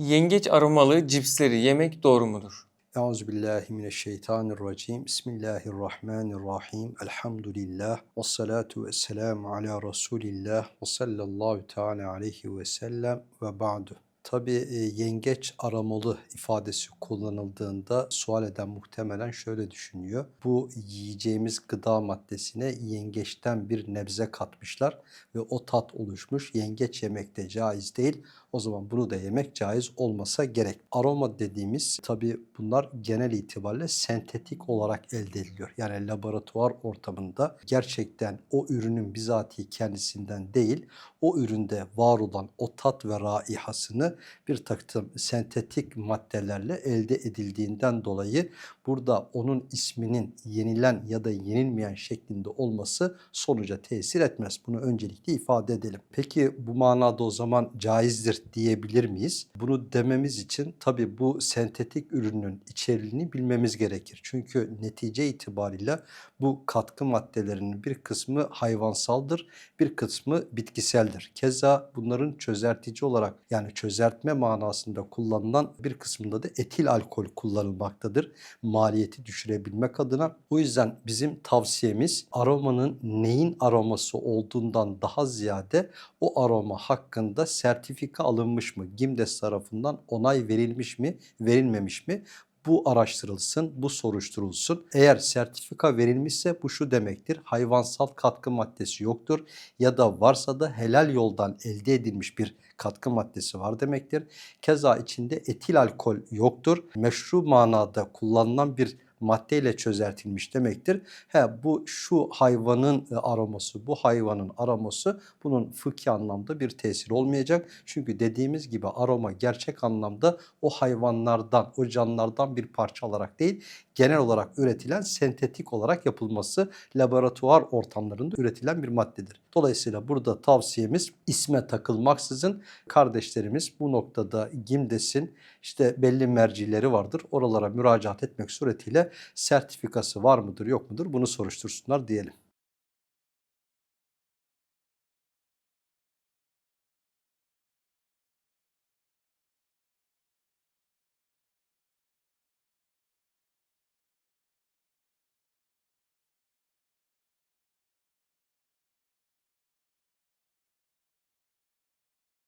Yengeç aromalı cipsleri yemek doğru mudur? Euzubillahimineşşeytanirracim. Bismillahirrahmanirrahim. Elhamdülillah. Ve salatu ve selamu ala Resulillah. Ve sallallahu teala aleyhi ve sellem ve ba'du. Tabi yengeç aromalı ifadesi kullanıldığında sual eden muhtemelen şöyle düşünüyor. Bu yiyeceğimiz gıda maddesine yengeçten bir nebze katmışlar ve o tat oluşmuş. Yengeç yemekte caiz değil. O zaman bunu da yemek caiz olmasa gerek. Aroma dediğimiz tabi bunlar genel itibariyle sentetik olarak elde ediliyor. Yani laboratuvar ortamında gerçekten o ürünün bizatihi kendisinden değil, o üründe var olan o tat ve raihasını bir takım sentetik maddelerle elde edildiğinden dolayı burada onun isminin yenilen ya da yenilmeyen şeklinde olması sonuca tesir etmez. Bunu öncelikle ifade edelim. Peki bu manada o zaman caizdir diyebilir miyiz? Bunu dememiz için tabi bu sentetik ürünün içeriğini bilmemiz gerekir. Çünkü netice itibariyle bu katkı maddelerinin bir kısmı hayvansaldır, bir kısmı bitkiseldir. Keza bunların çözeltici olarak yani çözeltme manasında kullanılan bir kısmında da etil alkol kullanılmaktadır. Maliyeti düşürebilmek adına. O yüzden bizim tavsiyemiz aromanın neyin aroması olduğundan daha ziyade o aroma hakkında sertifika alınmış mı? GİMDES tarafından onay verilmiş mi, verilmemiş mi? Bu araştırılsın, bu soruşturulsun. Eğer sertifika verilmişse bu şu demektir. Hayvansal katkı maddesi yoktur ya da varsa da helal yoldan elde edilmiş bir katkı maddesi var demektir. Keza içinde etil alkol yoktur. Meşru manada kullanılan bir maddeyle çözeltilmiş demektir. He, bu şu hayvanın e, aroması, bu hayvanın aroması bunun fıkhi anlamda bir tesir olmayacak. Çünkü dediğimiz gibi aroma gerçek anlamda o hayvanlardan, o canlılardan bir parça olarak değil, genel olarak üretilen sentetik olarak yapılması laboratuvar ortamlarında üretilen bir maddedir. Dolayısıyla burada tavsiyemiz isme takılmaksızın kardeşlerimiz bu noktada GİMDES'in işte belli mercileri vardır. Oralara müracaat etmek suretiyle sertifikası var mıdır yok mudur bunu soruştursunlar diyelim.